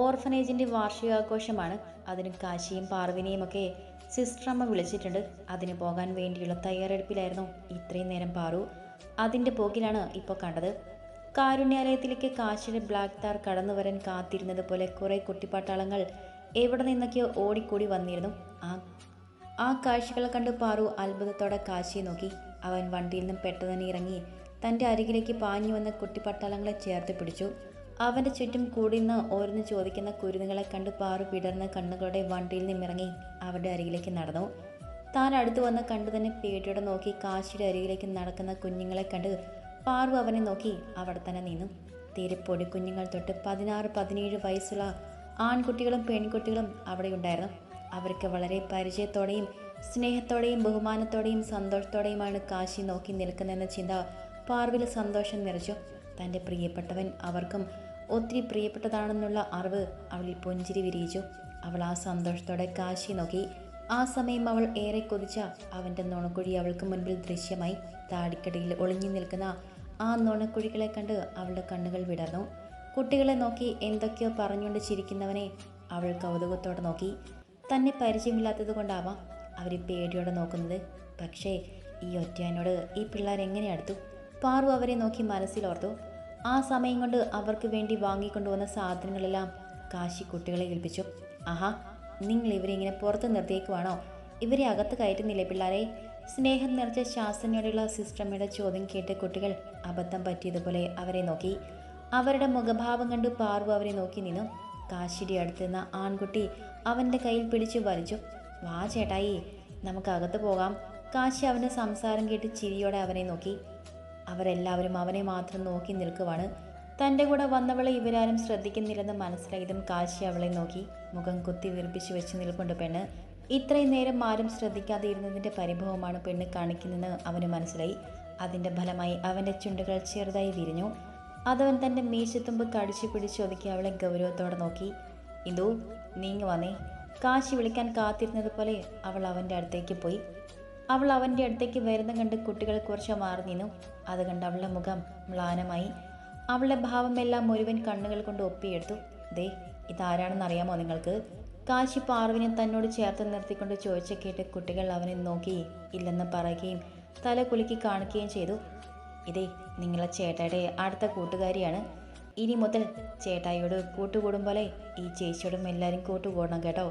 ഓർഫനേജിന്റെ വാർഷികാഘോഷമാണ്. അതിന് കാശിയും പാർവിനെയും ഒക്കെ സിസ്റ്ററമ്മ വിളിച്ചിട്ടുണ്ട്. അതിന് പോകാൻ വേണ്ടിയുള്ള തയ്യാറെടുപ്പിലായിരുന്നു ഇത്രയും നേരം പാറു. അതിന്റെ പോക്കിലാണ് ഇപ്പോൾ കണ്ടത്. കാരുണ്യാലയത്തിലേക്ക് കാശിയുടെ ബ്ലാക്ക് താർ കടന്നു വരാൻ കാത്തിരുന്നത് പോലെ കുറേ കുട്ടിപ്പാട്ടാളങ്ങൾ എവിടെ നിന്നൊക്കെയോ ഓടിക്കൂടി വന്നിരുന്നു. ആ ആ കാഴ്ചകൾ കണ്ട് പാറു അത്ഭുതത്തോടെ കാശിയെ നോക്കി. അവൻ വണ്ടിയിൽ നിന്നും പെട്ടെന്ന് ഇറങ്ങി തന്റെ അരികിലേക്ക് പാഞ്ഞു വന്ന കുട്ടിപ്പട്ടാളങ്ങളെ ചേർത്ത് പിടിച്ചു. അവന്റെ ചുറ്റും കൂടി നിന്ന് ഓരോന്ന് ചോദിക്കുന്ന കുരുന്നുകളെ കണ്ട് പാറു പിടർന്ന് കണ്ണുകളുടെ വണ്ടിയിൽ നിന്നിറങ്ങി അവരുടെ അരികിലേക്ക് നടന്നു. താൻ അടുത്ത് വന്ന് കണ്ടു തന്നെ പേടിയോടെ നോക്കി കാശിയുടെ അരികിലേക്ക് നടക്കുന്ന കുഞ്ഞുങ്ങളെ കണ്ട് പാറു അവനെ നോക്കി അവിടെ തന്നെ നിന്നു. പൊടി കുഞ്ഞുങ്ങൾ തൊട്ട് പതിനാറ് പതിനേഴ് വയസ്സുള്ള ആൺകുട്ടികളും പെൺകുട്ടികളും അവിടെ ഉണ്ടായിരുന്നു. അവർക്ക് വളരെ പരിചയത്തോടെയും സ്നേഹത്തോടെയും ബഹുമാനത്തോടെയും സന്തോഷത്തോടെയുമാണ് കാശി നോക്കി നിൽക്കുന്നതെന്ന ചിന്ത പാർവിൽ സന്തോഷം നിറച്ചു. തന്റെ പ്രിയപ്പെട്ടവൻ അവർക്കും ഒത്തിരി പ്രിയപ്പെട്ടതാണെന്നുള്ള അറിവ് അവളിൽ പുഞ്ചിരി വിരിയിച്ചു. അവൾ ആ സന്തോഷത്തോടെ കാശി നോക്കി. ആ സമയം അവൾ ഏറെ കൊതിച്ച അവന്റെ നുണക്കുഴി അവൾക്ക് മുൻപിൽ ദൃശ്യമായി. താടിക്കടിയിൽ ഒളിഞ്ഞു നിൽക്കുന്ന ആ നുണക്കുഴികളെ കണ്ട് അവളുടെ കണ്ണുകൾ വിടർന്നു. കുട്ടികളെ നോക്കി എന്തൊക്കെയോ പറഞ്ഞുകൊണ്ട് ചിരിക്കുന്നവനെ അവൾ കൗതുകത്തോടെ നോക്കി. തന്നെ പരിചയമില്ലാത്തത് കൊണ്ടാവാം അവർ പേടിയോടെ നോക്കുന്നത്. പക്ഷേ ഈ ഒറ്റയനോട് ഈ പിള്ളേർ എങ്ങനെ അടുത്തു? പാറു അവരെ നോക്കി മനസ്സിലോർത്തു. ആ സമയം കൊണ്ട് അവർക്ക് വേണ്ടി വാങ്ങിക്കൊണ്ടുവന്ന സാധനങ്ങളെല്ലാം കാശി കുട്ടികളെ ഏൽപ്പിച്ചു. ആഹാ നിങ്ങൾ ഇവരെ ഇങ്ങനെ പുറത്ത് നിർത്തിയേക്കുവാണോ? ഇവരെ അകത്ത് കയറ്റുന്നില്ലേ പിള്ളേരെ? സ്നേഹം നിറച്ച ശാസ്ത്രജ്ഞയോടുള്ള സിസ്റ്റമ്മയുടെ ചോദ്യം കേട്ട് കുട്ടികൾ അബദ്ധം പറ്റിയതുപോലെ അവരെ നോക്കി. അവരുടെ മുഖഭാവം കണ്ട് പാർവ് അവരെ നോക്കി നിന്നു. കാശിയുടെ അടുത്ത് നിന്ന ആൺകുട്ടി അവന്റെ കയ്യിൽ പിടിച്ചു വലിച്ചു. വാ ചേട്ടായി നമുക്ക് അകത്ത് പോകാം. കാശി അവന്റെ സംസാരം കേട്ട് ചിരിയോടെ അവനെ നോക്കി. അവരെല്ലാവരും അവനെ മാത്രം നോക്കി നിൽക്കുവാണ്. തന്റെ കൂടെ വന്നവളെ ഇവരാരും ശ്രദ്ധിക്കുന്നില്ലെന്ന് മനസ്സിലായതും കാശി അവളെ നോക്കി മുഖം കുത്തി വീർപ്പിച്ചു വെച്ച് നിൽപ്പുണ്ട് പെണ്ണ്. ഇത്രയും നേരം ആരും ശ്രദ്ധിക്കാതെ ഇരുന്നതിന്റെ പരിഭവമാണ് പെണ്ണ് കാണിക്കുന്നതെന്ന് അവന് മനസ്സിലായി. അതിന്റെ ഫലമായി അവന്റെ ചുണ്ടുകൾ ചെറുതായി വിരിഞ്ഞു. അതവൻ തന്റെ മീശത്തുമ്പ് കടിച്ചു പിടിച്ചൊതുക്കി അവളെ ഗൗരവത്തോടെ നോക്കി. ഇതു നീങ്ങി വന്നേ. കാശി വിളിക്കാൻ കാത്തിരുന്നത് പോലെ അവൾ അവന്റെ അടുത്തേക്ക് പോയി. അവൾ അവന്റെ അടുത്തേക്ക് വരുന്ന കണ്ട് കുട്ടികൾ കുറച്ച് മാറി നിന്നു. അത് കണ്ട് അവളുടെ മുഖം മ്ലാനമായി. അവളുടെ ഭാവമെല്ലാം മുഴുവൻ കണ്ണുകൾ കൊണ്ട് ഒപ്പിയെടുത്തു. ദേ ഇതാരാണെന്ന് അറിയാമോ നിങ്ങൾക്ക്? കാശി പാർവിനെ തന്നോട് ചേർത്ത് നിർത്തിക്കൊണ്ട് ചോദിച്ച കേട്ട് കുട്ടികൾ അവനെ നോക്കി ഇല്ലെന്ന് പറയുകയും തല കുലുക്കി കാണിക്കുകയും ചെയ്തു. ഇതേ നിങ്ങളെ ചേട്ടയുടെ അടുത്ത കൂട്ടുകാരിയാണ്. ഇനി മുതൽ ചേട്ടായിയോട് കൂട്ടുകൂടും പോലെ ഈ ചേച്ചിയോടും എല്ലാവരും കൂട്ടുകൂടണം കേട്ടോ.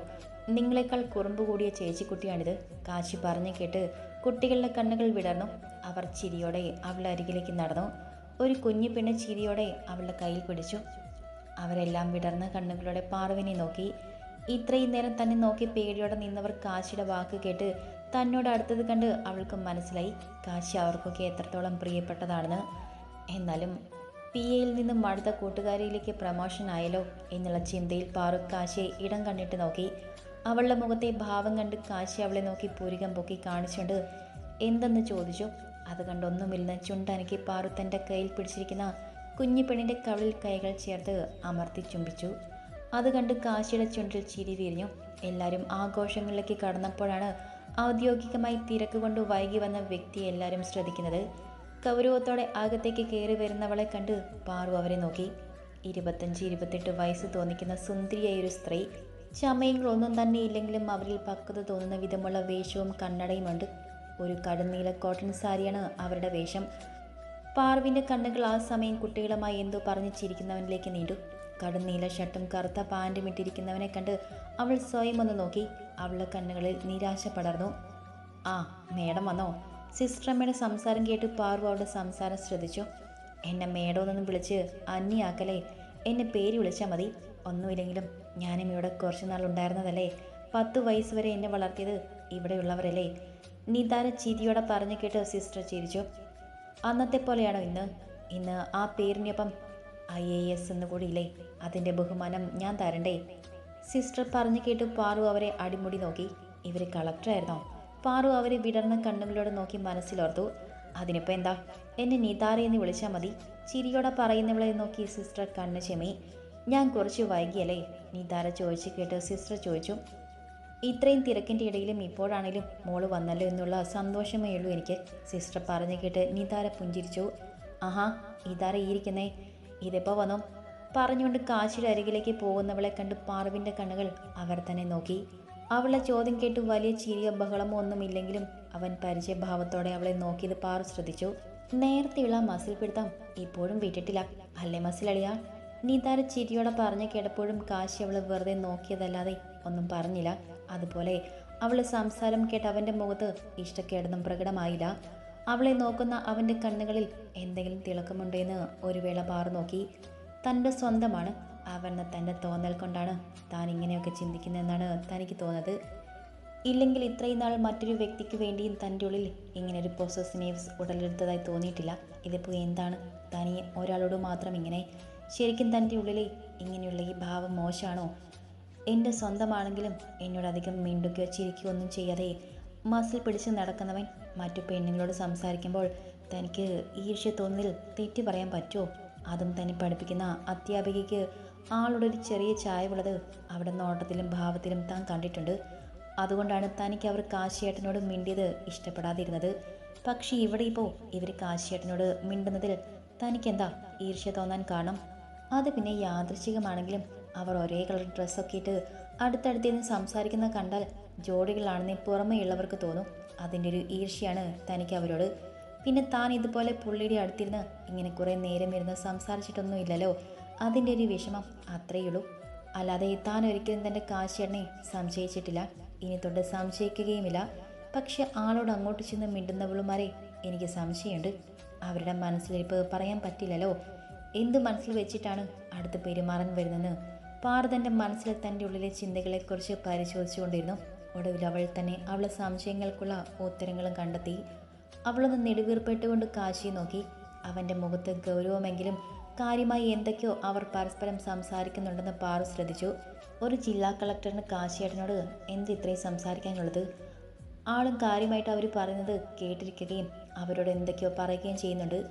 നിങ്ങളെക്കാൾ കുറുമ്പ് കൂടിയ ചേച്ചിക്കുട്ടിയാണിത്. കാശി പറഞ്ഞു കേട്ട് കുട്ടികളുടെ കണ്ണുകൾ വിടർന്നു. അവർ ചിരിയോടെ അവളുടെ അരികിലേക്ക് നടന്നു. ഒരു കുഞ്ഞു പെണ്ണ് ചിരിയോടെ അവളുടെ കയ്യിൽ പിടിച്ചു. അവരെല്ലാം വിടർന്ന കണ്ണുകളോടെ പാർവിനെ നോക്കി. ഇത്രയും നേരം തന്നെ നോക്കി പേടിയോടെ നിന്നവർ കാശിയുടെ വാക്ക് കേട്ട് തന്നോട് അടുത്തത് കണ്ട് അവൾക്ക് മനസ്സിലായി. കാശി അവർക്കൊക്കെ എത്രത്തോളം പ്രിയപ്പെട്ടതാണെന്ന്. എന്നാലും പി എയിൽ നിന്നും അടുത്ത കൂട്ടുകാരിയിലേക്ക് പ്രമോഷൻ ആയല്ലോ എന്നുള്ള ചിന്തയിൽ പാറു കാശിയെ ഇടം കണ്ടിട്ട് നോക്കി. അവളുടെ മുഖത്തെ ഭാവം കണ്ട് കാശി അവളെ നോക്കി പൂരികം പൊക്കി കാണിച്ചുകൊണ്ട് എന്തെന്ന് ചോദിച്ചു? അത് കണ്ടൊന്നുമില്ലെന്ന് ചുണ്ടനക്കി പാറു തന്റെ കയ്യിൽ പിടിച്ചിരിക്കുന്ന കുഞ്ഞിപ്പെണ്ണിന്റെ കവിളിൽ കൈകൾ ചേർത്ത് അമർത്തി ചുംബിച്ചു. അത് കണ്ട് കാശിയുടെ ചുണ്ടിൽ ചിരി വിരിഞ്ഞു എല്ലാവരും ആഘോഷങ്ങളിലേക്ക് കടന്നപ്പോഴാണ് ഔദ്യോഗികമായി തിരക്ക് കൊണ്ട് വൈകി വന്ന വ്യക്തി എല്ലാവരും ശ്രദ്ധിക്കുന്നത്. ഗൗരവത്തോടെ അകത്തേക്ക് കയറി വരുന്നവളെ കണ്ട് പാറു അവരെ നോക്കി. ഇരുപത്തഞ്ച് ഇരുപത്തെട്ട് വയസ്സ് തോന്നിക്കുന്ന സുന്ദരിയായ ഒരു സ്ത്രീ. ചമയങ്ങളൊന്നും തന്നെ ഇല്ലെങ്കിലും അവരിൽ പക്വത തോന്നുന്ന വിധമുള്ള വേഷവും കണ്ണടയുമുണ്ട്. ഒരു കടുന്നീല കോട്ടൺ സാരിയാണ് അവരുടെ വേഷം. പാർവിന്റെ കണ്ണുകൾ ആ സമയം കുട്ടികളുമായി എന്തോ പറഞ്ഞു ചിരിക്കുന്നവനിലേക്ക് നീണ്ടു. കടുന്നീല ഷർട്ടും കറുത്ത പാന്റും ഇട്ടിരിക്കുന്നവനെ കണ്ട് അവൾ സ്വയം ഒന്ന് നോക്കി. അവളുടെ കണ്ണുകളിൽ നിരാശ പടർന്നു. ആ മേഡം വന്നോ? സിസ്റ്ററമ്മയുടെ സംസാരം കേട്ട് പാർവ അവളുടെ സംസാരം ശ്രദ്ധിച്ചു. എന്നെ മേഡോന്നൊന്നും വിളിച്ച് അന്യാക്കലേ. എന്നെ പേര് വിളിച്ചാൽ മതി. ഒന്നുമില്ലെങ്കിലും ഞാനും ഇവിടെ കുറച്ച് നാൾ ഉണ്ടായിരുന്നതല്ലേ. പത്ത് വയസ്സ് വരെ എന്നെ വളർത്തിയത് ഇവിടെയുള്ളവരല്ലേ. നിതാര ചിരിയോടെ പറഞ്ഞു കേട്ട് സിസ്റ്റർ ചിരിച്ചു. അന്നത്തെ പോലെയാണോ ഇന്ന്? ഇന്ന് ആ പേരിനൊപ്പം ഐ എ എസ് എന്ന് കൂടിയില്ലേ അതിന്റെ ബഹുമാനം ഞാൻ തരണ്ടേ? സിസ്റ്റർ പറഞ്ഞു കേട്ട് പാറു അവരെ അടിമുടി നോക്കി. ഇവർ കളക്ടറായിരുന്നോ? പാറു അവരെ വിടർന്ന കണ്ണുകളോട് നോക്കി മനസ്സിലോർത്തു. അതിനിപ്പോൾ എന്താ? എന്നെ നിതാര എന്ന് വിളിച്ചാൽ മതി. ചിരിയോടെ പറയുന്നവളെ നോക്കി സിസ്റ്റർ കണ്ണു ചെമി ഞാൻ കുറച്ച് വൈകിയല്ലേ? നീതാര ചോദിച്ചു കേട്ട് സിസ്റ്റർ ചോദിച്ചു. ഇത്രയും തിരക്കിന്റെ ഇടയിലും ഇപ്പോഴാണേലും മോൾ വന്നല്ലോ എന്നുള്ള സന്തോഷമേ ഉള്ളൂ എനിക്ക് സിസ്റ്റർ പറഞ്ഞു കേട്ട് നിതാര പുഞ്ചിരിച്ചു. ആഹാ ഇതാര ഇരിക്കുന്നേ. ഇതിപ്പോൾ വന്നു? പറഞ്ഞുകൊണ്ട് കാശിയുടെ അരികിലേക്ക് പോകുന്നവളെ കണ്ട് പാറുവിന്റെ കണ്ണുകൾ അവർ തന്നെ നോക്കി. അവളെ ചോദ്യം കേട്ട് വലിയ ചിരിയോ ബഹളമോ ഒന്നുമില്ലെങ്കിലും അവൻ പരിചയഭാവത്തോടെ അവളെ നോക്കിയത് പാറു ശ്രദ്ധിച്ചു. നേരത്തെയുള്ള മസിൽ പിടുത്തം ഇപ്പോഴും വിട്ടിട്ടില്ല. അല്ലേ മസിലളിയ? നീതാര ചിരിയോടെ പറഞ്ഞു കേട്ടപ്പോഴും കാശി അവളെ വെറുതെ നോക്കിയതല്ലാതെ ഒന്നും പറഞ്ഞില്ല. അതുപോലെ അവളെ സംസാരം കേട്ട് അവന്റെ മുഖത്ത് ഇഷ്ടക്കേടൊന്നും പ്രകടമായില്ല. അവളെ നോക്കുന്ന അവന്റെ കണ്ണുകളിൽ എന്തെങ്കിലും തിളക്കമുണ്ടെന്ന് ഒരു വേള പാറു നോക്കി. തന്റെ സ്വന്തമാണ്. അവനെന്ന തന്റെ തോന്നൽ കൊണ്ടാണ് താൻ ഇങ്ങനെയൊക്കെ ചിന്തിക്കുന്നതെന്നാണ് തനിക്ക് തോന്നുന്നത്. ഇല്ലെങ്കിൽ ഇത്രയും നാൾ മറ്റൊരു വ്യക്തിക്ക് വേണ്ടിയും തന്റെ ഉള്ളിൽ ഇങ്ങനെ ഒരു പൊസസിനേവ്സ് ഉടലെടുത്തതായി തോന്നിയിട്ടില്ല. ഇതിപ്പോൾ എന്താണ്? തനി ഒരാളോട് മാത്രം ഇങ്ങനെ ശരിക്കും തന്റെ ഉള്ളിൽ ഇങ്ങനെയുള്ള ഈ ഭാവം മോശമാണോ? എന്റെ സ്വന്തമാണെങ്കിലും എന്നോട് അധികം മിണ്ടുകയോ ചിരിക്കുകയോ ഒന്നും ചെയ്യാതെ മസിൽ പിടിച്ച് നടക്കുന്നവൻ മറ്റു പെണ്ണുങ്ങളോട് സംസാരിക്കുമ്പോൾ തനിക്ക് ഈർഷ്യ തോന്നലിൽ തെറ്റി പറയാൻ പറ്റുമോ? അതും തന്നെ പഠിപ്പിക്കുന്ന അധ്യാപികയ്ക്ക് ആളുടെ ഒരു ചെറിയ ചായവുള്ളത് അവിടെ നോട്ടത്തിലും ഭാവത്തിലും താൻ കണ്ടിട്ടുണ്ട്. അതുകൊണ്ടാണ് തനിക്ക് അവർ കാശിയേട്ടനോട് മിണ്ടിയത് ഇഷ്ടപ്പെടാതിരുന്നത്. പക്ഷേ ഇവിടെ ഇപ്പോൾ ഇവർ കാശിയേട്ടനോട് മിണ്ടുന്നതിൽ തനിക്കെന്താ ഈർഷ്യ തോന്നാൻ കാരണം? അത് പിന്നെ യാദൃശികമാണെങ്കിലും അവർ ഒരേ കളർ ഡ്രസ്സൊക്കെ ഇട്ട് അടുത്തടുത്തിരുന്ന് സംസാരിക്കുന്ന കണ്ടാൽ ജോഡികളാണെന്ന് പുറമേയുള്ളവർക്ക് തോന്നും. അതിന്റെ ഒരു ഈർഷ്യയാണ് തനിക്ക് അവരോട്. പിന്നെ താൻ ഇതുപോലെ പുള്ളിയുടെ അടുത്തിരുന്ന് ഇങ്ങനെ കുറേ നേരം ഇരുന്ന് സംസാരിച്ചിട്ടൊന്നും ഇല്ലല്ലോ അതിന്റെ ഒരു വിഷമം അത്രയുള്ളൂ. അല്ലാതെ താൻ ഒരിക്കലും തന്റെ കാശിയണ്ണെ സംശയിച്ചിട്ടില്ല. ഇനി തൊട്ട് സംശയിക്കുകയുമില്ല. പക്ഷെ ആളോട് അങ്ങോട്ട് ചെന്ന് മിണ്ടുന്നവളുമാരെ എനിക്ക് സംശയമുണ്ട്. അവരുടെ മനസ്സിലിരിപ്പ് പറയാൻ പറ്റില്ലല്ലോ. എന്ത് മനസ്സിൽ വെച്ചിട്ടാണ് അടുത്ത് പെരുമാറാൻ വരുന്നതെന്ന്? പാറ തന്റെ മനസ്സിൽ തന്റെ ഉള്ളിലെ ചിന്തകളെക്കുറിച്ച് പരിശോധിച്ചുകൊണ്ടിരുന്നു. ഒടുവിൽ അവൾ തന്നെ അവളെ സംശയങ്ങൾക്കുള്ള ഉത്തരങ്ങളും കണ്ടെത്തി. അവളൊന്ന് നെടുവീർപ്പെട്ടുകൊണ്ട് കാശിയെ നോക്കി. അവന്റെ മുഖത്ത് ഗൗരവമെങ്കിലും കാര്യമായി എന്തൊക്കെയോ അവർ പരസ്പരം സംസാരിക്കുന്നുണ്ടെന്ന് പാറു ശ്രദ്ധിച്ചു. ഒരു ജില്ലാ കളക്ടറിന് കാശിയേട്ടനോട് എന്ത് ഇത്രയും സംസാരിക്കാനുള്ളത്? ആളും കാര്യമായിട്ട് അവർ പറയുന്നത് കേട്ടിരിക്കുകയും അവരോട് എന്തൊക്കെയോ പറയുകയും ചെയ്യുന്നുണ്ട്.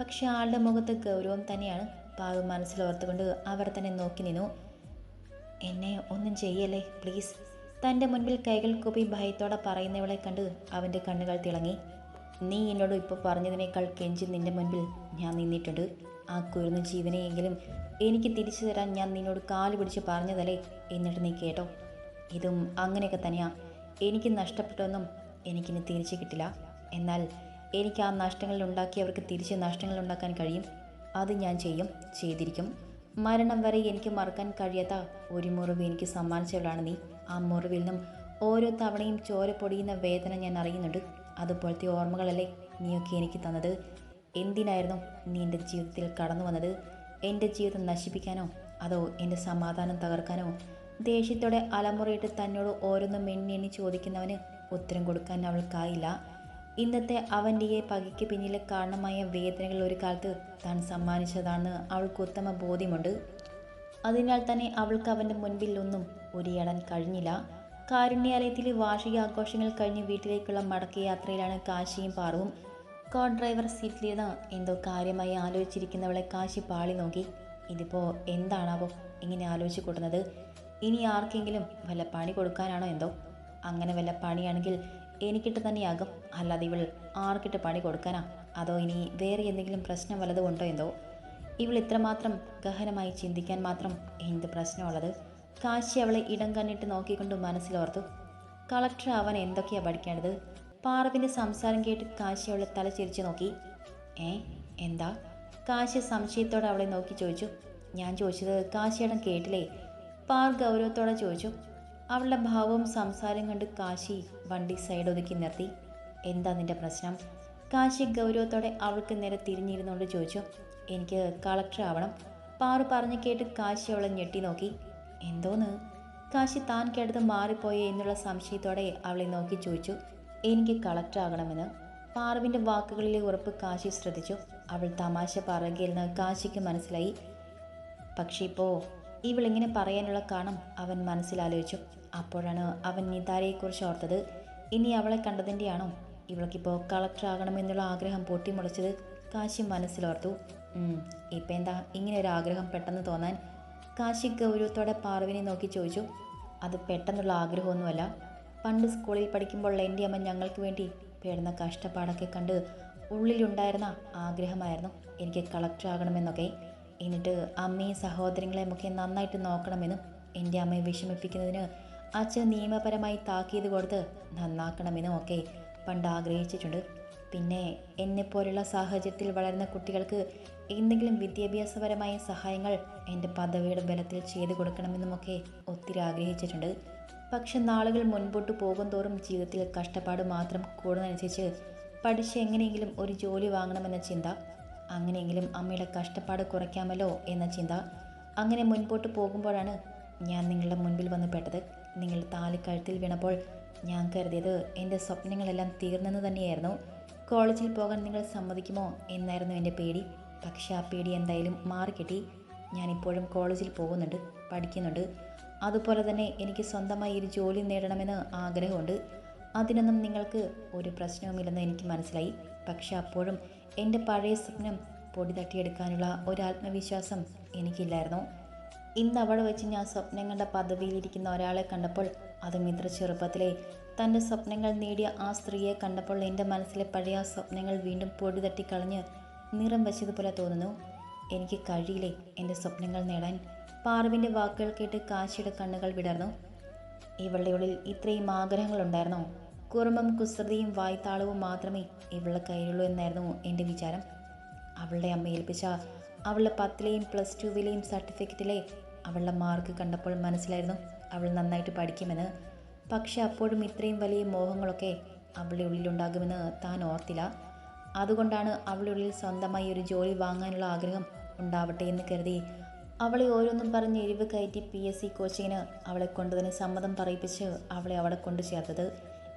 പക്ഷെ ആളുടെ മുഖത്ത് ഗൗരവം തന്നെയാണ് പാറു മനസ്സിലോർത്തുകൊണ്ട് അവർ തന്നെ നോക്കി നിന്നു. എന്നെ ഒന്നും ചെയ്യല്ലേ പ്ലീസ്? തന്റെ മുൻപിൽ കൈകൾ കൂപ്പി ഭയത്തോടെ പറയുന്നവളെ കണ്ട് അവന്റെ കണ്ണുകൾ തിളങ്ങി. നീ എന്നോട് ഇപ്പോൾ പറഞ്ഞതിനേക്കാൾ കെഞ്ചി നിന്റെ മുൻപിൽ ഞാൻ നിന്നിട്ടുണ്ട്. ആ കുരുന്ന ജീവനെയെങ്കിലും എനിക്ക് തിരിച്ചു തരാൻ ഞാൻ നിന്നോട് കാൽ പിടിച്ച് പറഞ്ഞതല്ലേ? എന്നിട്ട് നീ കേട്ടോ. ഇതും അങ്ങനെയൊക്കെ തന്നെയാ. എനിക്ക് നഷ്ടപ്പെട്ടൊന്നും എനിക്കിനി തിരിച്ചു കിട്ടില്ല. എന്നാൽ എനിക്ക് ആ നഷ്ടങ്ങൾ ഉണ്ടാക്കിയവർക്ക് തിരിച്ച് നഷ്ടങ്ങൾ ഉണ്ടാക്കാൻ കഴിയും. അത് ഞാൻ ചെയ്യും ചെയ്തിരിക്കും. മരണം വരെ എനിക്ക് മറക്കാൻ കഴിയാത്ത ഒരു മുറിവ് എനിക്ക് സമ്മാനിച്ചവളാണ് നീ. ആ മുറിവിൽ നിന്നും ഓരോ തവണയും ചോര പൊടിയുന്ന വേദന ഞാൻ അറിയുന്നുണ്ട്. അതുപോലത്തെ ഓർമ്മകളല്ലേ നീയൊക്കെ എനിക്ക് തന്നത്. എന്തിനായിരുന്നു നീ എന്റെ ജീവിതത്തിൽ കടന്നു വന്നത്? എന്റെ ജീവിതം നശിപ്പിക്കാനോ അതോ എന്റെ സമാധാനം തകർക്കാനോ? ദേഷ്യത്തോടെ അലമുറയിട്ട് തന്നോട് ഓരോന്നും എണ്ണി എണ്ണി ചോദിക്കുന്നവന് ഉത്തരം കൊടുക്കാൻ അവൾക്കായില്ല. ഇന്നത്തെ അവന്റെ പകയ്ക്ക് പിന്നിലെ കാരണമായ വേദനകൾ ഒരു കാലത്ത് താൻ സമ്മാനിച്ചതാണെന്ന് അവൾക്ക് ഉത്തമ ബോധ്യമുണ്ട്. അതിനാൽ തന്നെ അവൾക്ക് അവന്റെ മുൻപിൽ ഒന്നും ഉരിയാടാൻ കഴിഞ്ഞില്ല. കാരുണ്യാലയത്തിലെ വാർഷിക ആഘോഷങ്ങൾ കഴിഞ്ഞ് വീട്ടിലേക്കുള്ള മടക്കയാത്രയിലാണ് കാശിയും പാറുവും. കോ ഡ്രൈവർ സീറ്റിലിരുന്ന് എന്തോ കാര്യമായി ആലോചിച്ചിരിക്കുന്നവളെ കാശി പാളി നോക്കി. ഇതിപ്പോൾ എന്താണാവോ ഇങ്ങനെ ആലോചിച്ച് കൂട്ടുന്നത്? ഇനി ആർക്കെങ്കിലും വല്ല പണി കൊടുക്കാനാണോ എന്തോ? അങ്ങനെ വല്ല പണിയാണെങ്കിൽ എനിക്കിട്ട് തന്നെയാകും. അല്ലാതെ ഇവൾ ആർക്കിട്ട് പണി കൊടുക്കാനാ? അതോ ഇനി വേറെ എന്തെങ്കിലും പ്രശ്നം വല്ലതും ഉണ്ടോ എന്തോ? ഇവൾ ഇത്രമാത്രം ഗഹനമായി ചിന്തിക്കാൻ മാത്രം എന്ത് പ്രശ്നമുള്ളത്? കാശി അവളെ ഇടം കണ്ണിട്ട് നോക്കിക്കൊണ്ട് മനസ്സിലോർത്തു. കളക്ടർ അവൻ എന്തൊക്കെയാണ് പഠിക്കേണ്ടത്? പാറവിന്റെ സംസാരം കേട്ട് കാശി അവളെ തല ചിരിച്ചു നോക്കി. ഏ എന്താ? കാശി സംശയത്തോടെ അവളെ നോക്കി ചോദിച്ചു. ഞാൻ ചോദിച്ചത് കാശിയേട്ടൻ കേട്ടില്ലേ? പാർ ഗൗരവത്തോടെ ചോദിച്ചു. അവളുടെ ഭാവവും സംസാരം കണ്ട് കാശി വണ്ടി സൈഡ് ഒതുക്കി നിർത്തി. എന്താ നിന്റെ പ്രശ്നം? കാശി ഗൗരവത്തോടെ അവൾക്ക് നേരെ തിരിഞ്ഞിരുന്നുകൊണ്ട് ചോദിച്ചു. എനിക്ക് കളക്ടർ ആവണം. പാറു പറഞ്ഞു കേട്ട് കാശി അവളെ ഞെട്ടി നോക്കി. എന്തോന്ന്? കാശി താൻ കേട്ടത് മാറിപ്പോയേ എന്നുള്ള സംശയത്തോടെ അവളെ നോക്കി ചോദിച്ചു. എനിക്ക് കളക്ടർ ആകണമെന്ന് പാർവിന്റെ വാക്കുകളിലെ ഉറപ്പ് കാശി ശ്രദ്ധിച്ചു. അവൾ തമാശ പറയുകയെന്ന് കാശിക്ക് മനസ്സിലായി. പക്ഷേ ഇപ്പോൾ ഇവളിങ്ങനെ പറയാനുള്ള കാണം അവൻ മനസ്സിലാലോചിച്ചു. അപ്പോഴാണ് അവൻ നിതാരയെക്കുറിച്ച് ഓർത്തത്. ഇനി അവളെ കണ്ടതിന്റെയാണോ ഇവൾക്കിപ്പോൾ കളക്ടർ ആകണമെന്നുള്ള ആഗ്രഹം പൊട്ടിമുളച്ചത് കാശി മനസ്സിലോർത്തു. ഇപ്പം എന്താ ഇങ്ങനെ ഒരു ആഗ്രഹം പെട്ടെന്ന് തോന്നാൻ? കാശി ഗൗരവത്തോടെ പാർവിനെ നോക്കി ചോദിച്ചു. അത് പെട്ടെന്നുള്ള ആഗ്രഹമൊന്നുമല്ല. പണ്ട് സ്കൂളിൽ പഠിക്കുമ്പോൾ എന്റെ അമ്മ ഞങ്ങൾക്ക് വേണ്ടി പേടുന്ന കഷ്ടപ്പാടൊക്കെ കണ്ട് ഉള്ളിലുണ്ടായിരുന്ന ആഗ്രഹമായിരുന്നു എനിക്ക് കളക്ടർ ആകണമെന്നൊക്കെ. എന്നിട്ട് അമ്മയും സഹോദരങ്ങളെയും ഒക്കെ നന്നായിട്ട് നോക്കണമെന്നും എന്റെ അമ്മയെ വിഷമിപ്പിക്കുന്നതിന് അച്ഛൻ നിയമപരമായി താക്കീത് കൊടുത്ത് നന്നാക്കണമെന്നും ഒക്കെ പണ്ട് ആഗ്രഹിച്ചിട്ടുണ്ട്. പിന്നെ എന്നെപ്പോലുള്ള സാഹചര്യത്തിൽ വളരുന്ന കുട്ടികൾക്ക് എന്തെങ്കിലും വിദ്യാഭ്യാസപരമായ സഹായങ്ങൾ എന്റെ പദവിയുടെ ബലത്തിൽ ചെയ്തു കൊടുക്കണമെന്നുമൊക്കെ ഒത്തിരി ആഗ്രഹിച്ചിട്ടുണ്ട്. പക്ഷെ നാളുകൾ മുൻപോട്ട് പോകും തോറും ജീവിതത്തിൽ കഷ്ടപ്പാട് മാത്രം കൂടുന്നതനുസരിച്ച് പഠിച്ച് എങ്ങനെയെങ്കിലും ഒരു ജോലി വാങ്ങണമെന്ന ചിന്ത അങ്ങനെയെങ്കിലും അമ്മയുടെ കഷ്ടപ്പാട് കുറയ്ക്കാമല്ലോ എന്ന ചിന്ത അങ്ങനെ മുൻപോട്ട് പോകുമ്പോഴാണ് ഞാൻ നിങ്ങളുടെ മുൻപിൽ വന്ന് പെട്ടത്. നിങ്ങൾ താലിക്കഴുത്തിൽ വീണപ്പോൾ ഞാൻ കരുതിയത് എന്റെ സ്വപ്നങ്ങളെല്ലാം തീർന്നെന്ന് തന്നെയായിരുന്നു. കോളേജിൽ പോകാൻ നിങ്ങൾ സമ്മതിക്കുമോ എന്നായിരുന്നു എന്റെ പേടി. പക്ഷേ ആ പേടി എന്തായാലും മാറിക്കിട്ടി. ഞാനിപ്പോഴും കോളേജിൽ പോകുന്നുണ്ട് പഠിക്കുന്നുണ്ട്. അതുപോലെ തന്നെ എനിക്ക് സ്വന്തമായി ഒരു ജോലി നേടണമെന്ന് ആഗ്രഹമുണ്ട്. അതിനൊന്നും നിങ്ങൾക്ക് ഒരു പ്രശ്നവുമില്ലെന്ന് എനിക്ക് മനസ്സിലായി. പക്ഷെ അപ്പോഴും എന്റെ പഴയ സ്വപ്നം പൊടി തട്ടിയെടുക്കാനുള്ള ഒരു ആത്മവിശ്വാസം എനിക്കില്ലായിരുന്നു. ഇന്ന് അവിടെ വെച്ച് ഞാൻ സ്വപ്നങ്ങളുടെ പദവിയിലിരിക്കുന്ന ഒരാളെ കണ്ടപ്പോൾ അതും ഇത്ര ചെറുപ്പത്തിലെ തന്റെ സ്വപ്നങ്ങൾ നേടിയ ആ സ്ത്രീയെ കണ്ടപ്പോൾ എന്റെ മനസ്സിലെ പഴയ സ്വപ്നങ്ങൾ വീണ്ടും പൊടി തട്ടിക്കളഞ്ഞ് നിറം വെച്ചതുപോലെ തോന്നുന്നു. എനിക്ക് കഴിയില്ലേ എന്റെ സ്വപ്നങ്ങൾ നേടാൻ? പാർവിന്റെ വാക്കുകൾ കേട്ട് കാശിയുടെ കണ്ണുകൾ വിടർന്നു. ഇവളുടെ ഉള്ളിൽ ഇത്രയും ആഗ്രഹങ്ങളുണ്ടായിരുന്നോ കുറുമ്പം കുസൃതിയും വായ്ത്താളവും മാത്രമേ ഇവളുടെ കയ്യിലുള്ളൂ എന്നായിരുന്നു എന്റെ വിചാരം. അവളുടെ അമ്മ ഏൽപ്പിച്ച അവളുടെ പത്തിലെയും പ്ലസ് ടുവിലെയും സർട്ടിഫിക്കറ്റിലെ അവളുടെ മാർക്ക് കണ്ടപ്പോൾ മനസ്സിലായിരുന്നു അവൾ നന്നായിട്ട് പഠിക്കുമെന്ന്. പക്ഷെ അപ്പോഴും ഇത്രയും വലിയ മോഹങ്ങളൊക്കെ അവളുടെ ഉള്ളിലുണ്ടാകുമെന്ന് താൻ ഓർത്തില്ല. അതുകൊണ്ടാണ് അവളുടെ ഉള്ളിൽ സ്വന്തമായി ഒരു ജോലി വാങ്ങാനുള്ള ആഗ്രഹം ഉണ്ടാവട്ടെ എന്ന് കരുതി അവളെ ഓരോന്നും പറഞ്ഞ് എരിവ് കയറ്റി പി എസ് സി കോച്ചിങ്ങിന് അവളെ കൊണ്ടുതന്നെ സമ്മതം പറയിപ്പിച്ച് അവളെ അവിടെ കൊണ്ടു ചേർത്തത്.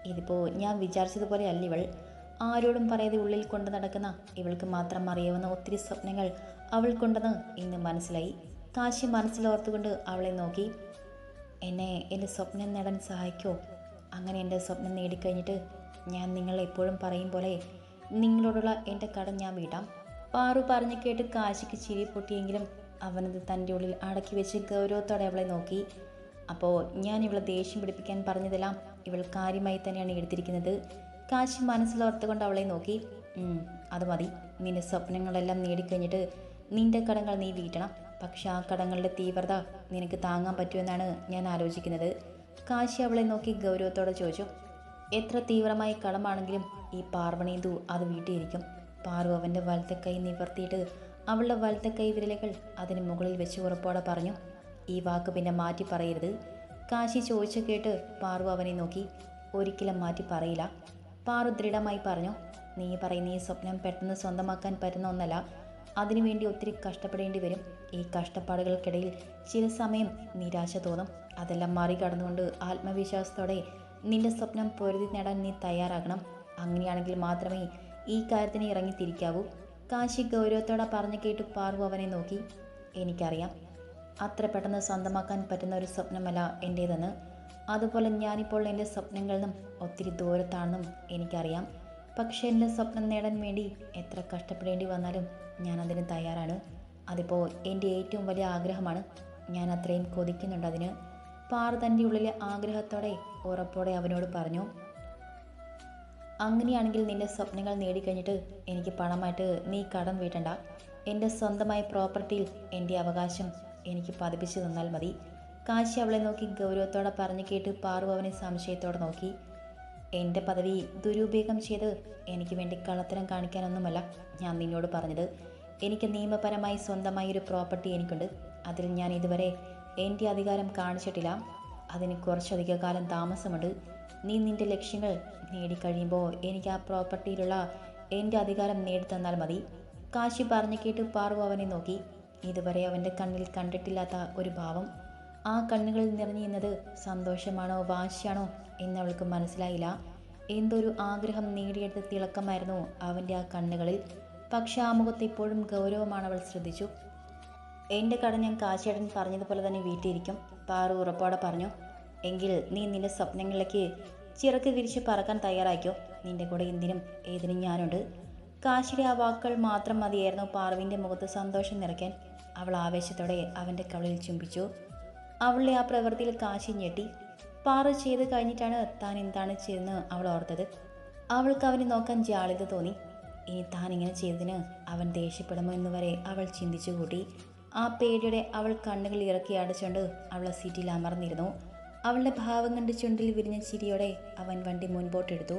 ഇതിപ്പോൾ ഞാൻ വിചാരിച്ചതുപോലെ അല്ല ഇവൾ. ആരോടും പറയാതെ ഉള്ളിൽ കൊണ്ട് നടക്കുന്ന ഇവൾക്ക് മാത്രം അറിയാവുന്ന ഒത്തിരി സ്വപ്നങ്ങൾ അവൾക്കുണ്ടെന്ന് ഇന്ന് മനസ്സിലായി. കാശി മനസ്സിലോർത്തുകൊണ്ട് അവളെ നോക്കി. എന്നെ എന്റെ സ്വപ്നം നേടാൻ സഹായിക്കോ. അങ്ങനെ എന്റെ സ്വപ്നം നേടിക്കഴിഞ്ഞിട്ട് ഞാൻ നിങ്ങൾ എപ്പോഴും പറയും പോലെ നിങ്ങളോടുള്ള എന്റെ കടം ഞാൻ വീട്ടാം പാറു പറഞ്ഞു കേട്ട് കാശിക്ക് ചിരി പൊട്ടിയെങ്കിലും അവനത് തന്റെ ഉള്ളിൽ അടക്കി വെച്ച് ഗൗരവത്തോടെ അവളെ നോക്കി. അപ്പോൾ ഞാൻ ഇവളെ ദേഷ്യം പിടിപ്പിക്കാൻ പറഞ്ഞതെല്ലാം ഇവൾ കാര്യമായി തന്നെയാണ് എടുത്തിരിക്കുന്നത്. കാശി മനസ്സിലോർത്തുകൊണ്ട് അവളെ നോക്കി. "ഉം, അത് മതി. നിന്റെ സ്വപ്നങ്ങളെല്ലാം നേടിക്കഴിഞ്ഞിട്ട് നിന്റെ കടങ്ങൾ നീ വീട്ടണം. പക്ഷെ ആ കടങ്ങളുടെ തീവ്രത നിനക്ക് താങ്ങാൻ പറ്റുമെന്നാണ് ഞാൻ ആലോചിക്കുന്നത്. കാശി അവളെ നോക്കി ഗൗരവത്തോടെ ചോദിച്ചു. എത്ര തീവ്രമായി കടമാണെങ്കിലും ഈ പാർവണീന്തു അത് വീട്ടിയിരിക്കും പാർവ് അവന്റെ വലത്തെ കൈ നിവർത്തിയിട്ട് അവളുടെ വലത്തെ കൈ വിരലുകൾ അതിന് മുകളിൽ വെച്ച് ഉറപ്പോടെ പറഞ്ഞു ഈ വാക്ക് പിന്നെ മാറ്റി പറയരുത് കാശി ചോദിച്ചു കേട്ട് പാറു അവനെ നോക്കി ഒരിക്കലും മാറ്റി പറയില്ല പാറു ദൃഢമായി പറഞ്ഞു നീ പറയുന്ന ഈ സ്വപ്നം പെട്ടെന്ന് സ്വന്തമാക്കാൻ പറ്റുന്ന ഒന്നല്ല. അതിനുവേണ്ടി ഒത്തിരി കഷ്ടപ്പെടേണ്ടി വരും. ഈ കഷ്ടപ്പാടുകൾക്കിടയിൽ ചില സമയം നിരാശ തോന്നും. അതെല്ലാം മറികടന്നുകൊണ്ട് ആത്മവിശ്വാസത്തോടെ നിന്റെ സ്വപ്നം പൊരുതി നേടാൻ നീ തയ്യാറാകണം. അങ്ങനെയാണെങ്കിൽ മാത്രമേ ഈ കാര്യത്തിന് ഇറങ്ങിത്തിരിക്കാവൂ. കാശി ഗൗരവത്തോടെ പറഞ്ഞു കേട്ട് പാർവു അവനെ നോക്കി. എനിക്കറിയാം. അത്ര പെട്ടെന്ന് സ്വന്തമാക്കാൻ പറ്റുന്ന ഒരു സ്വപ്നമല്ല എന്റേതെന്ന് അതുപോലെ ഞാനിപ്പോൾ എന്റെ സ്വപ്നങ്ങളിൽ നിന്നും ഒത്തിരി ദൂരത്താണെന്നും എനിക്കറിയാം. പക്ഷെ എന്റെ സ്വപ്നം നേടാൻ വേണ്ടി എത്ര കഷ്ടപ്പെടേണ്ടി വന്നാലും ഞാൻ അതിന് തയ്യാറാണ്. അതിപ്പോൾ എന്റെ ഏറ്റവും വലിയ ആഗ്രഹമാണ്. ഞാൻ അത്രയും കൊതിക്കുന്നുണ്ട് അതിന്. പാർ തന്റെ ഉള്ളിലെ ആഗ്രഹത്തോടെ ഉറപ്പോടെ അവനോട് പറഞ്ഞു. അങ്ങനെയാണെങ്കിൽ നിന്റെ സ്വപ്നങ്ങൾ നേടിക്കഴിഞ്ഞിട്ട് എനിക്ക് പണമായിട്ട് നീ കടം വീട്ടണ്ട. എന്റെ സ്വന്തമായ പ്രോപ്പർട്ടിയിൽ എന്റെ അവകാശം എനിക്ക് പതിപ്പിച്ചു തന്നാൽ മതി. കാശി അവളെ നോക്കി ഗൗരവത്തോടെ പറഞ്ഞു കേട്ട് പാറു സംശയത്തോടെ നോക്കി. എന്റെ പദവി ദുരുപയോഗം ചെയ്ത് എനിക്ക് വേണ്ടി കള്ളത്തരം കാണിക്കാനൊന്നുമല്ല ഞാൻ നിന്നോട് പറഞ്ഞത്. എനിക്ക് നിയമപരമായി സ്വന്തമായി ഒരു പ്രോപ്പർട്ടി എനിക്കുണ്ട്. അതിൽ ഞാൻ ഇതുവരെ എന്റെ അധികാരം കാണിച്ചിട്ടില്ല. അതിന് കുറച്ചധിക കാലം താമസമുണ്ട്. നീ നിന്റെ ലക്ഷ്യങ്ങൾ നേടിക്കഴിയുമ്പോൾ എനിക്ക് ആ പ്രോപ്പർട്ടിയിലുള്ള എന്റെ അധികാരം നേടിത്തന്നാൽ മതി. കാശി പറഞ്ഞു കേട്ട് പാർവ അവനെ നോക്കി. ഇതുവരെ അവന്റെ കണ്ണിൽ കണ്ടിട്ടില്ലാത്ത ഒരു ഭാവം. ആ കണ്ണുകളിൽ നിറഞ്ഞു നിന്നത് സന്തോഷമാണോ വാശിയാണോ എന്നവൾക്ക് മനസ്സിലായില്ല. എന്തൊരു ആഗ്രഹം നേടിയെടുത്ത തിളക്കമായിരുന്നു അവന്റെ ആ കണ്ണുകളിൽ. പക്ഷേ ആ മുഖത്ത് ഇപ്പോഴും ഗൗരവമാണ് അവൾ ശ്രദ്ധിച്ചു. എന്റെ കട ഞാൻ കാശേടൻ പറഞ്ഞതുപോലെ തന്നെ വീട്ടിലിരിക്കും പാറു ഉറപ്പോടെ പറഞ്ഞു. എങ്കിൽ നീ നിന്റെ സ്വപ്നങ്ങളിലേക്ക് ചിറക്ക് വിരിച്ച് പറക്കാൻ തയ്യാറാക്കിയോ നിന്റെ കൂടെ എന്തിനും ഏതിനും ഞാനുണ്ട്. കാശിയുടെ ആ വാക്കുകൾ മാത്രം മതിയായിരുന്നു പാർവിന്റെ മുഖത്ത് സന്തോഷം നിറയ്ക്കാൻ. അവൾ ആവേശത്തോടെ അവന്റെ കവളിൽ ചുംബിച്ചു. അവളുടെ ആ പ്രവൃത്തിയിൽ കാശി ഞെട്ടി. പാറു ചെയ്ത് കഴിഞ്ഞിട്ടാണ് താൻ എന്താണ് ചെയ്തെന്ന് അവൾ ഓർത്തത്. അവൾക്ക് അവനെ നോക്കാൻ ജാളിത തോന്നി. ഇനി താൻ ഇങ്ങനെ ചെയ്തതിന് അവൻ ദേഷ്യപ്പെടുമോ എന്ന് വരെ അവൾ ചിന്തിച്ചു കൂട്ടി ആ പേടിയുടെ അവൾ കണ്ണുകൾ ഇറക്കി അടച്ചുകൊണ്ട് അവളെ സീറ്റിൽ അമർന്നിരുന്നു. അവളുടെ ഭാവം കണ്ട് ചുണ്ടിൽ വിരിഞ്ഞ ചിരിയോടെ അവൻ വണ്ടി മുൻപോട്ടെടുത്തു.